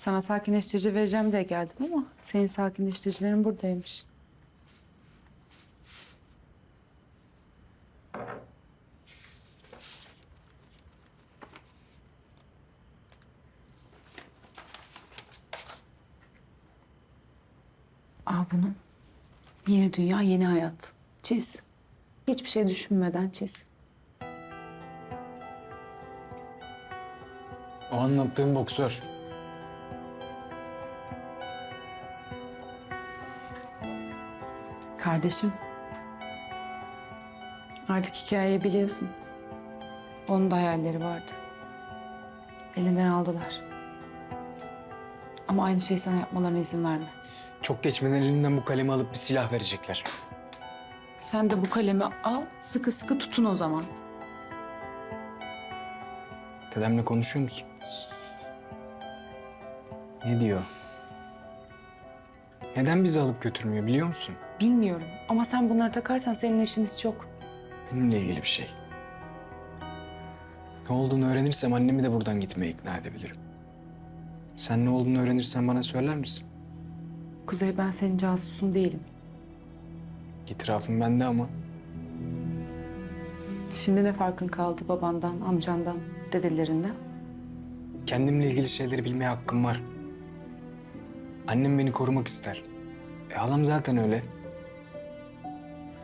Sana sakinleştirici vereceğim diye geldim ama senin sakinleştiricilerin buradaymış. Al bunu. Yeni dünya, yeni hayat. Çiz. Hiçbir şey düşünmeden çiz. O anlattığım boksör. Kardeşim. Artık hikayeyi biliyorsun. Onun da hayalleri vardı. Elinden aldılar. Ama aynı şeyi sana yapmalarına izin verme. Çok geçmeden elimden bu kalemi alıp bir silah verecekler. Sen de bu kalemi al, sıkı sıkı tutun o zaman. Dedemle konuşuyor musun? Ne diyor? Neden bizi alıp götürmüyor biliyor musun? Bilmiyorum ama sen bunları takarsan senin işimiz çok. Benimle ilgili bir şey. Ne olduğunu öğrenirsem annemi de buradan gitmeye ikna edebilirim. Sen ne olduğunu öğrenirsen bana söyler misin? Kuzey ben senin casusun değilim. İtirafım bende ama Şimdi ne farkın kaldı babandan, amcandan, dedelerinden? kendimle ilgili şeyleri bilmeye hakkım var. Annem beni korumak ister. E halam zaten öyle.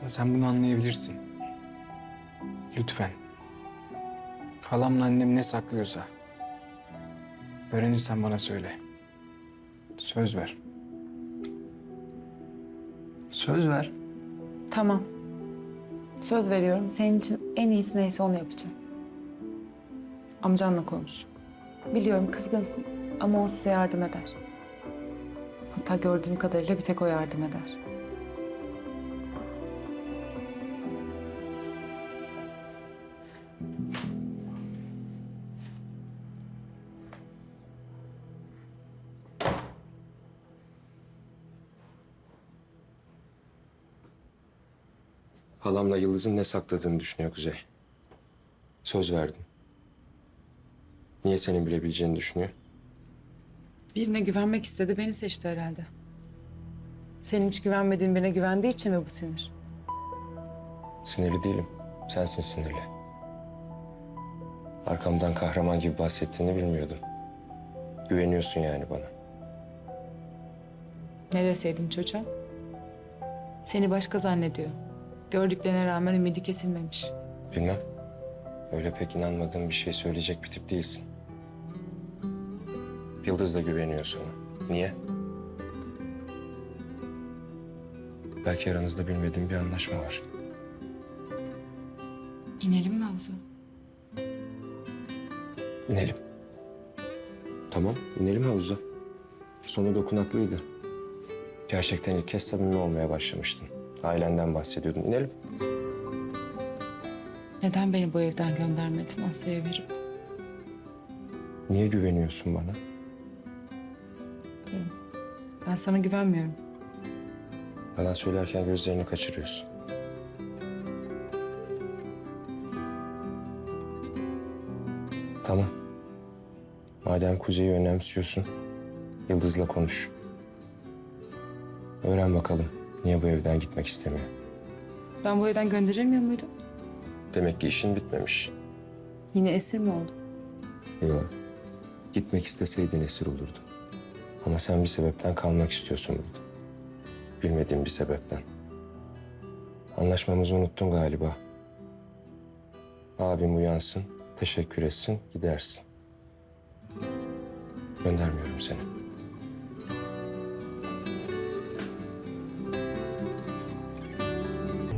Ama sen bunu anlayabilirsin. Lütfen. Halamla annem ne saklıyorsa öğrenirsen bana söyle. Söz ver. Söz ver. Tamam. Söz veriyorum. Senin için en iyisi neyse onu yapacağım. Amcanla konuş. Biliyorum kızgınsın ama o size yardım eder. Hatta gördüğüm kadarıyla bir tek o yardım eder. Halamla Yıldız'ın ne sakladığını düşünüyor Kuzey. Söz verdin. Niye senin bilebileceğini düşünüyor? Birine güvenmek istedi, beni seçti herhalde. Senin hiç güvenmediğin birine güvendiği için mi bu sinir? Sinirli değilim. Sensin sinirli. Arkamdan kahraman gibi bahsettiğini bilmiyordum. Güveniyorsun yani bana. Ne deseydin çocuğa? Seni başka zannediyor. Gördüklerine rağmen ümidi kesilmemiş. Bilmem. Öyle pek inanmadığım bir şey söyleyecek bir tip değilsin. Yıldız da güveniyor sana. Niye? Belki aranızda bilmediğim bir anlaşma var. İnelim mi havuza? İnelim. Tamam, inelim havuza. Sonu dokunaklıydı. Gerçekten ilk kez samimi olmaya başlamıştın. Ailenden bahsediyordun. İnelim. Neden beni bu evden göndermedin Asya'ya verip? Niye güveniyorsun bana? Ben sana güvenmiyorum. Yalan söylerken gözlerini kaçırıyorsun. Tamam. Madem Kuzey'i önemsiyorsun, Yıldız'la konuş. Öğren bakalım niye bu evden gitmek istemiyor. Ben bu evden gönderilmiyor muydum? Demek ki işin bitmemiş. Yine esir mi oldum? Yok. Gitmek isteseydin esir olurdu. Ama sen bir sebepten kalmak istiyorsun burada. Bilmediğim bir sebepten. Anlaşmamızı unuttun galiba. Abim uyansın, teşekkür etsin, gidersin. Göndermiyorum seni.